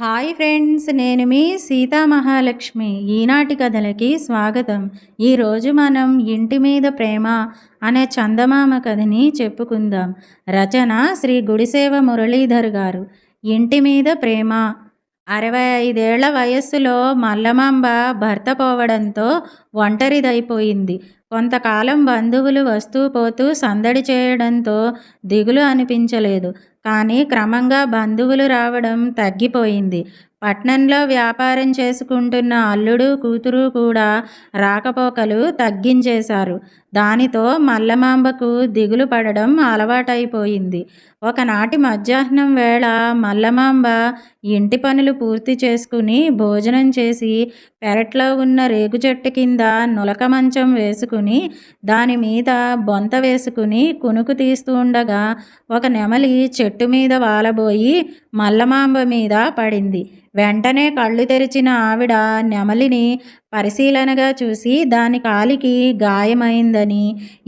Hi friends నేను మీ సీతామహాలక్ష్మి ఈనాటి కథలకి స్వాగతం. ఈరోజు మనం ఇంటి మీద ప్రేమ అనే చందమామ కథని చెప్పుకుందాం. రచన శ్రీ గుడిసేవ మురళీధర్ గారు. ఇంటి మీద ప్రేమ. అరవై ఐదేళ్ళ వయస్సులో మల్లమాంబ భర్త పోవడంతో ఒంటరిదైపోయింది. కొంతకాలం బంధువులు వస్తూ పోతూ సందడి చేయడంతో దిగులు అనిపించలేదు. కానీ క్రమంగా బంధువులు రావడం తగ్గిపోయింది. పట్నంలో వ్యాపారం చేసుకుంటున్న అల్లుడు కూతురు కూడా రాకపోకలు తగ్గించేశారు. దానితో మల్లమాంబకు దిగులు పడడం అలవాటైపోయింది. ఒకనాటి మధ్యాహ్నం వేళ మల్లమాంబ ఇంటి పనులు పూర్తి చేసుకుని భోజనం చేసి పెరట్లో ఉన్న రేగు చెట్టు కింద నులక మంచం వేసుకుని దాని మీద బొంత వేసుకుని కునుకు తీస్తూ ఉండగా ఒక నెమలి చెట్టు మీద వాలబోయి మల్లమాంబ మీద పడింది. వెంటనే కళ్ళు తెరిచిన ఆవిడ నెమలిని పరిశీలనగా చూసి దాని కాలికి గాయమైందని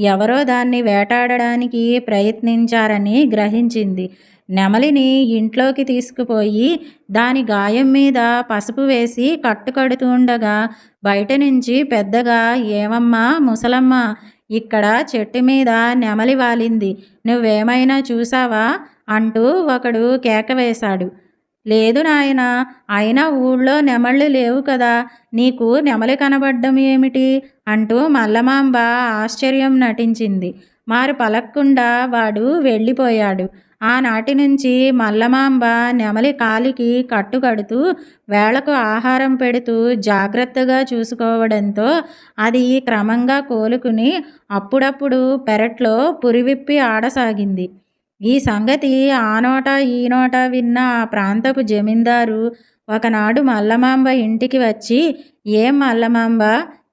ఎవరో దాన్ని వేటాడడానికి ప్రయత్నించారని గ్రహించింది. నెమలిని ఇంట్లోకి తీసుకుపోయి దాని గాయం మీద పసుపు వేసి కట్టుకడుతుండగా బయట నుంచి పెద్దగా ఏమమ్మా ముసలమ్మ ఇక్కడ చెట్టు మీద నెమలి వాలింది నువ్వేమైనా చూసావా? అంటూ ఒకడు కేక వేశాడు. లేదు నాయన అయినా ఊళ్ళో నెమళ్ళు లేవు కదా నీకు నెమలి కనబడ్డం ఏమిటి? అంటూ మల్లమాంబ ఆశ్చర్యం నటించింది. మారు పలక్కుండా వాడు వెళ్ళిపోయాడు. ఆనాటి నుంచి మల్లమాంబ నెమలి కాలికి కట్టుకడుతూ వేళకు ఆహారం పెడుతూ జాగ్రత్తగా చూసుకోవడంతో అది క్రమంగా కోలుకుని అప్పుడప్పుడు పెరట్లో పురివిప్పి ఆడసాగింది. ఈ సంగతి ఆనోట ఈనోట విన్న ఆ ప్రాంతపు జమీందారు ఒకనాడు మల్లమాంబ ఇంటికి వచ్చి ఏం మల్లమాంబ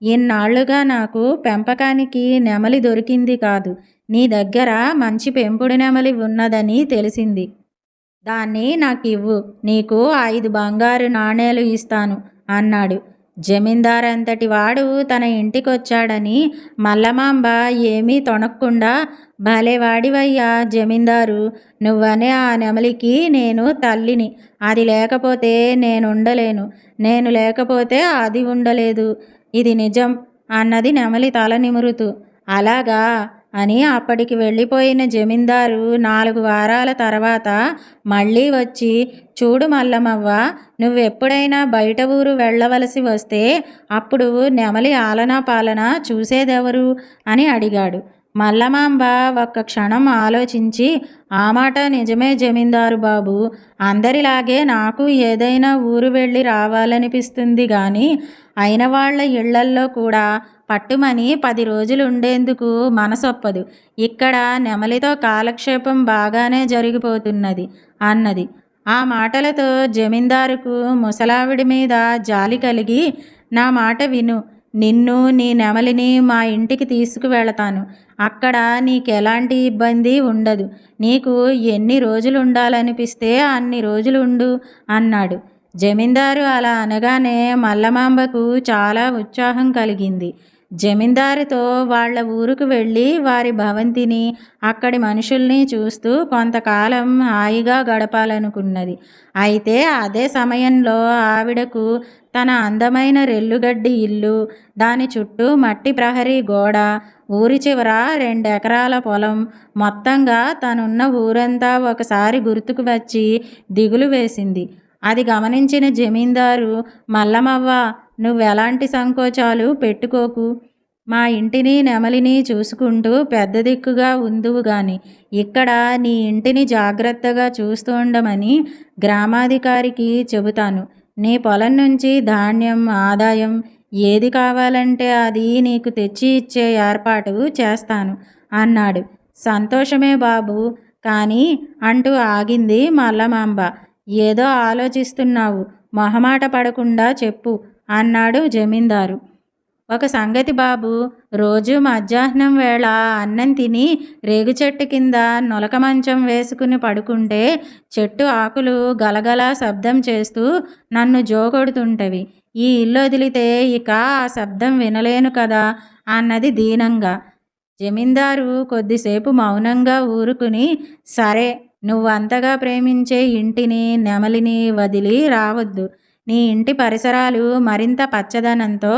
ఇన్నాళ్ళుగా నాకు పెంపకానికి నెమలి దొరికింది కాదు. నీ దగ్గర మంచి పెంపుడు నెమలి ఉన్నదని తెలిసింది. దాన్ని నాకు ఇవ్వు నీకు ఐదు బంగారు నాణేలు ఇస్తాను అన్నాడు. జమీందార్ అంతటి వాడు తన ఇంటికొచ్చాడని మల్లమాంబ ఏమీ తొణక్కుండా భలేవాడివయ్యా జమీందారు నువ్వనే ఆ నెమలికి నేను తల్లిని. అది లేకపోతే నేను ఉండలేను నేను లేకపోతే అది ఉండలేదు. ఇది నిజం అన్నది నెమలి తల నిమురుతూ. అలాగా? అని అప్పటికి వెళ్ళిపోయిన జమీందారు నాలుగు వారాల తర్వాత మళ్ళీ వచ్చి చూడు మల్లమ్మవ్వ నువ్వెప్పుడైనా బయట ఊరు వెళ్ళవలసి వస్తే అప్పుడు నెమలి ఆలనా పాలన చూసేదెవరు? అని అడిగాడు. మల్లమాంబ ఒక్క క్షణం ఆలోచించి ఆ మాట నిజమే జమీందారు బాబు. అందరిలాగే నాకు ఏదైనా ఊరు వెళ్ళి రావాలనిపిస్తుంది కానీ అయిన వాళ్ళ ఇళ్ళల్లో కూడా పట్టుమని పది రోజులు ఉండేందుకు మనసొప్పదు. ఇక్కడ నెమలితో కాలక్షేపం బాగానే జరిగిపోతున్నది అన్నది. ఆ మాటలతో జమీందారుకు ముసలావిడి మీద జాలి కలిగి నా మాట విను. నిన్ను నీ నెమలిని మా ఇంటికి తీసుకువెళతాను. అక్కడ నీకు ఎలాంటి ఇబ్బంది ఉండదు. నీకు ఎన్ని రోజులు ఉండాలనిపిస్తే అన్ని రోజులు ఉండు అన్నాడు. జమీందారు అలా అనగానే మల్లమాంబకు చాలా ఉత్సాహం కలిగింది. జమీందారుతో వాళ్ళ ఊరుకు వెళ్ళి వారి భవంతిని అక్కడి మనుషుల్ని చూస్తూ కొంతకాలం హాయిగా గడపాలనుకున్నది. అయితే అదే సమయంలో ఆవిడకు తన అందమైన రెల్లుగడ్డి ఇల్లు దాని చుట్టూ మట్టి ప్రహరీ గోడ ఊరి చివర రెండెకరాల పొలం మొత్తంగా తనున్న ఊరంతా ఒకసారి గుర్తుకు వచ్చి దిగులు వేసింది. అది గమనించిన జమీందారు మల్లమవ్వ నువ్వెలాంటి సంకోచాలు పెట్టుకోకు. మా ఇంటిని నెమలిని చూసుకుంటూ పెద్ద దిక్కుగా ఉందువు గాని ఇక్కడ నీ ఇంటిని జాగ్రత్తగా చూస్తూ ఉండమని గ్రామాధికారికి చెబుతాను. నీ పొలం నుంచి ధాన్యం ఆదాయం ఏది కావాలంటే అది నీకు తెచ్చి ఇచ్చే ఏర్పాటు చేస్తాను అన్నాడు. సంతోషమే బాబు కానీ అంటూ ఆగింది మల్లమాంబ. ఏదో ఆలోచిస్తున్నావు మొహమాట పడకుండా చెప్పు అన్నాడు జమీందారు. ఒక సంగతి బాబు రోజు మధ్యాహ్నం వేళ అన్నం తిని రేగు చెట్టు కింద నొలక మంచం వేసుకుని పడుకుంటే చెట్టు ఆకులు గలగల శబ్దం చేస్తూ నన్ను జోకొడుతుంటవి. ఈ ఇల్లు వదిలితే ఇక ఆ శబ్దం వినలేను కదా అన్నది దీనంగా. జమీందారు కొద్దిసేపు మౌనంగా ఊరుకుని సరే నువ్వు అంతగా ప్రేమించే ఇంటిని నెమలిని వదిలి రావద్దు. నీ ఇంటి పరిసరాలు మరింత పచ్చదనంతో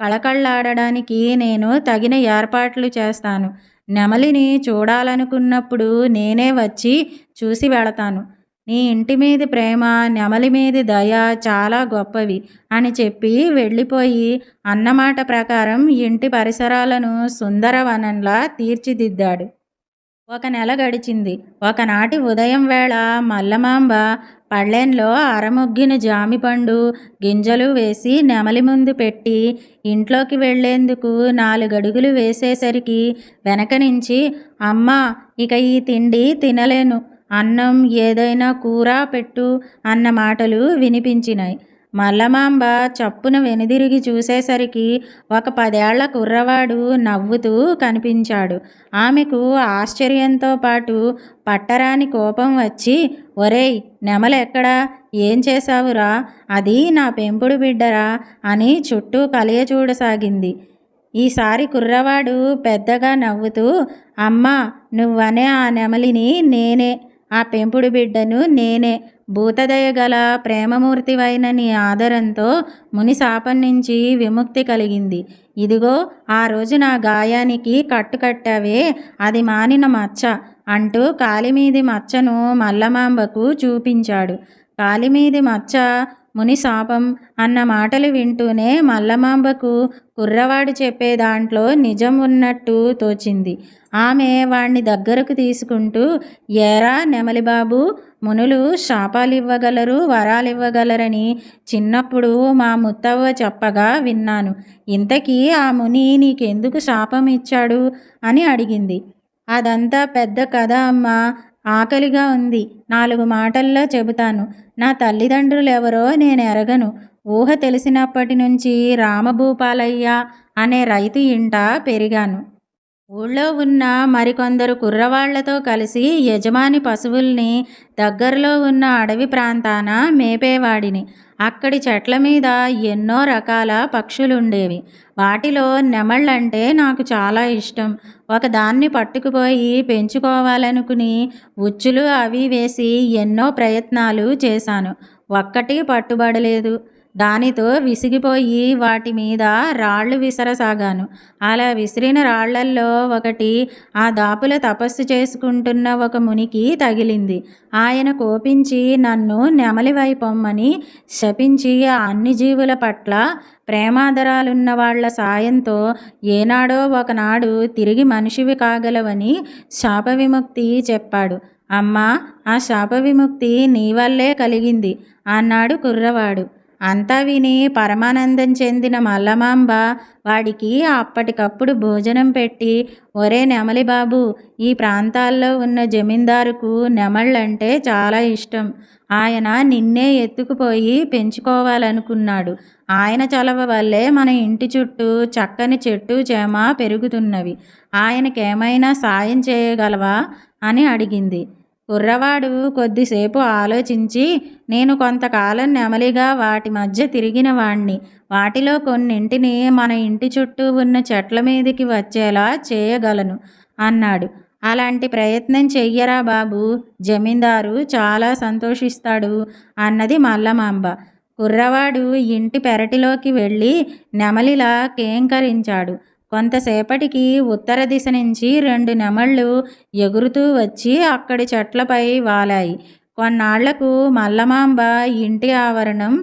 కళకళ్ళాడడానికి నేను తగిన ఏర్పాట్లు చేస్తాను. నెమలిని చూడాలనుకున్నప్పుడు నేనే వచ్చి చూసి వెళతాను. నీ ఇంటి మీద ప్రేమ నెమలి మీద దయ చాలా గొప్పవి అని చెప్పి వెళ్ళిపోయి అన్నమాట ప్రకారం ఇంటి పరిసరాలను సుందరవనంలా తీర్చిదిద్దాడు. ఒక నెల గడిచింది. ఒకనాటి ఉదయం వేళ మల్లమాంబ పళ్ళెంలో అరముగ్గిన జామిపండు గింజలు వేసి నెమలి ముందు పెట్టి ఇంట్లోకి వెళ్ళేందుకు నాలుగడుగులు వేసేసరికి వెనక నుంచి అమ్మా ఇక ఈ తిండి తినలేను. అన్నం ఏదైనా కూర పెట్టు అన్న మాటలు వినిపించినాయి. మల్లమాంబ చప్పున వెనుదిరిగి చూసేసరికి ఒక పదేళ్ళ కుర్రవాడు నవ్వుతూ కనిపించాడు. ఆమెకు ఆశ్చర్యంతో పాటు పట్టరాని కోపం వచ్చి ఒరేయ్ నెమలెక్కడా? ఏం చేశావురా? అది నా పెంపుడు బిడ్డరా అని చుట్టూ కలియ చూడసాగింది. ఈసారి కుర్రవాడు పెద్దగా నవ్వుతూ అమ్మా నువ్వనే ఆ నెమలిని నేనే ఆ పెంపుడు బిడ్డను నేనే భూతదయ గల ప్రేమమూర్తివైన నీ ఆదరంతో ముని శాపం నుంచి విముక్తి కలిగింది. ఇదిగో ఆ రోజు నా గాయానికి కట్టుకట్టావే అది మానిన మచ్చ అంటూ కాలిమీది మచ్చను మల్లమాంబకు చూపించాడు. కాలిమీది మచ్చ ముని శాపం అన్న మాటలు వింటూనే మల్లమాంబకు కుర్రవాడు చెప్పే దాంట్లో నిజం ఉన్నట్టు తోచింది. ఆమె వాణ్ణి దగ్గరకు తీసుకుంటూ ఏరా నెమలిబాబు మునులు శాపాలు ఇవ్వగలరు వరాలు ఇవ్వగలరని చిన్నప్పుడు మా ముత్తవ్వ చెప్పగా విన్నాను. ఇంతకీ ఆ ముని నీకెందుకు శాపం ఇచ్చాడు? అని అడిగింది. అదంతా పెద్ద కథ అమ్మా ఆకలిగా ఉంది. నాలుగు మాటల్లో చెబుతాను. నా తల్లిదండ్రులు ఎవరో నేను ఎరగను. ఊహ తెలిసినప్పటి నుంచి రామభూపాలయ్య అనే రైతు ఇంట పెరిగాను. ఊళ్ళో ఉన్న మరికొందరు కుర్రవాళ్ళతో కలిసి యజమాని పశువుల్ని దగ్గరలో ఉన్న అడవి ప్రాంతాన మేపేవాడిని. అక్కడి చెట్ల మీద ఎన్నో రకాల పక్షులుండేవి. వాటిలో నెమళ్ళంటే నాకు చాలా ఇష్టం. ఒకదాన్ని పట్టుకుపోయి పెంచుకోవాలనుకుని ఉచ్చులు అవి వేసి ఎన్నో ప్రయత్నాలు చేశాను. ఒక్కటి పట్టుబడలేదు. దానితో విసిగిపోయి వాటి మీద రాళ్ళు విసరసాగాను. అలా విసిరిన రాళ్ళల్లో ఒకటి ఆ దాపుల తపస్సు చేసుకుంటున్న ఒక మునికి తగిలింది. ఆయన కోపించి నన్ను నెమలి వైపొమ్మని శపించి అన్ని జీవుల పట్ల ప్రేమాదరాలున్న వాళ్ళ సాయంతో ఏనాడో ఒకనాడు తిరిగి మనిషివి కాగలవని శాప విముక్తి చెప్పాడు. అమ్మా ఆ శాప విముక్తి నీ వల్లే కలిగింది అన్నాడు కుర్రవాడు. అంతా విని పరమానందం చెందిన మల్లమాంబ వాడికి అప్పటికప్పుడు భోజనం పెట్టి ఒరే నెమలి బాబు ఈ ప్రాంతాల్లో ఉన్న జమీందారుకు నెమళ్ళంటే చాలా ఇష్టం. ఆయన నిన్నే ఎత్తుకుపోయి పెంచుకోవాలనుకున్నాడు. ఆయన చలవ వల్లే మన ఇంటి చుట్టూ చక్కని చెట్టు చేమ పెరుగుతున్నవి. ఆయనకేమైనా సాయం చేయగలవా? అని అడిగింది. కుర్రవాడు కొద్దిసేపు ఆలోచించి నేను కొంతకాలం నెమలిగా వాటి మధ్య తిరిగిన వాణ్ణి. వాటిలో కొన్నింటిని మన ఇంటి చుట్టూ ఉన్న చెట్ల మీదకి వచ్చేలా చేయగలను అన్నాడు. అలాంటి ప్రయత్నం చెయ్యరా బాబు? జమీందారు చాలా సంతోషిస్తాడు అన్నది మల్లమాంబ కుర్రవాడు ఇంటి పెరటిలోకి వెళ్ళి నెమలిలా కేంకరించాడు. కొంతసేపటికి ఉత్తర దిశ నుంచి రెండు నెమళ్ళు ఎగురుతూ వచ్చి అక్కడి చెట్లపై వాలాయి. కొన్నాళ్ళకు మల్లమాంబ ఇంటి ఆవరణం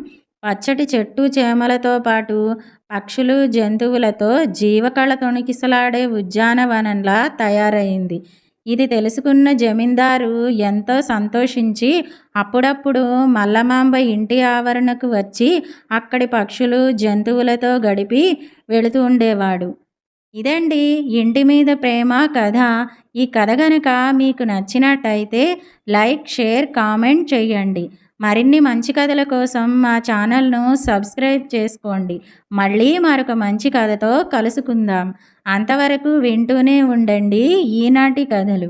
పచ్చటి చెట్టు చేమలతో పాటు పక్షులు జంతువులతో జీవకళ తొణికిసలాడే ఉద్యానవనంలా తయారైంది. ఇది తెలుసుకున్న జమీందారు ఎంతో సంతోషించి అప్పుడప్పుడు మల్లమాంబ ఇంటి ఆవరణకు వచ్చి అక్కడి పక్షులు జంతువులతో గడిపి వెళుతూ ఉండేవాడు. ఇదండి ఇంటి మీద ప్రేమ కథ. ఈ కథ గనక మీకు నచ్చినట్టయితే లైక్ షేర్ కామెంట్ చేయండి మరిన్ని మంచి కథల కోసం మా ఛానల్ను సబ్స్క్రైబ్ చేసుకోండి. మళ్ళీ మరొక మంచి కథతో కలుసుకుందాం. అంతవరకు వింటూనే ఉండండి ఈనాటి కథలు.